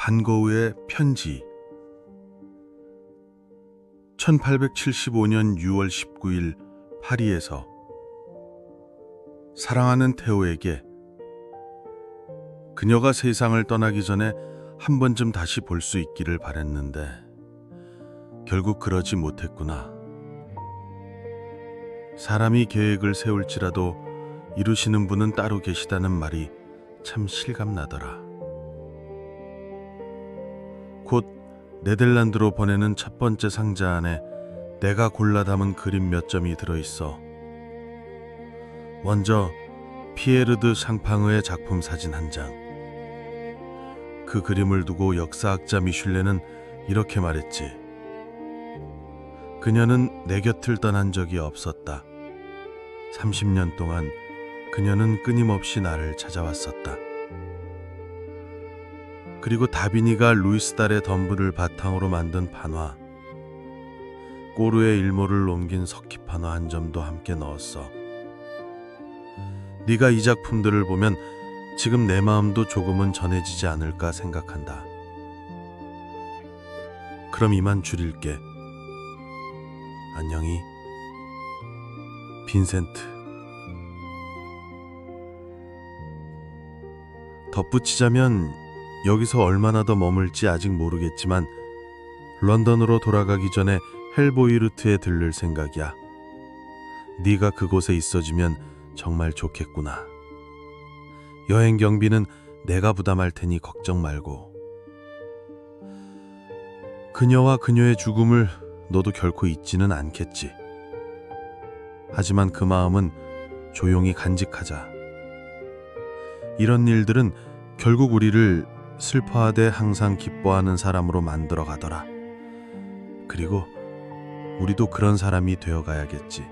반거우의 편지 1875년 6월 19일 파리에서 사랑하는 태호에게 그녀가 세상을 떠나기 전에 한 번쯤 다시 볼 수 있기를 바랬는데 결국 그러지 못했구나. 사람이 계획을 세울지라도 이루시는 분은 따로 계시다는 말이 참 실감나더라. 곧 네덜란드로 보내는 첫 번째 상자 안에 내가 골라 담은 그림 몇 점이 들어 있어. 먼저 피에르드 샹팡의 작품 사진 한 장. 그 그림을 두고 역사학자 미슐레는 이렇게 말했지. 그녀는 내 곁을 떠난 적이 없었다. 30년 동안 그녀는 끊임없이 나를 찾아왔었다. 그리고 다비니가 루이스 달의 덤브를 바탕으로 만든 판화, 꼬르의 일모를 옮긴 석기 판화 한 점도 함께 넣었어. 네가 이 작품들을 보면 지금 내 마음도 조금은 전해지지 않을까 생각한다. 그럼 이만 줄일게. 안녕히 빈센트 덧붙이자면 여기서 얼마나 더 머물지 아직 모르겠지만 런던으로 돌아가기 전에 헬보이르트에 들를 생각이야. 네가 그곳에 있어주면 정말 좋겠구나. 여행 경비는 내가 부담할 테니 걱정 말고. 그녀와 그녀의 죽음을 너도 결코 잊지는 않겠지. 하지만 그 마음은 조용히 간직하자. 이런 일들은 결국 우리를 슬퍼하되 항상 기뻐하는 사람으로 만들어 가더라. 그리고 우리도 그런 사람이 되어 가야겠지.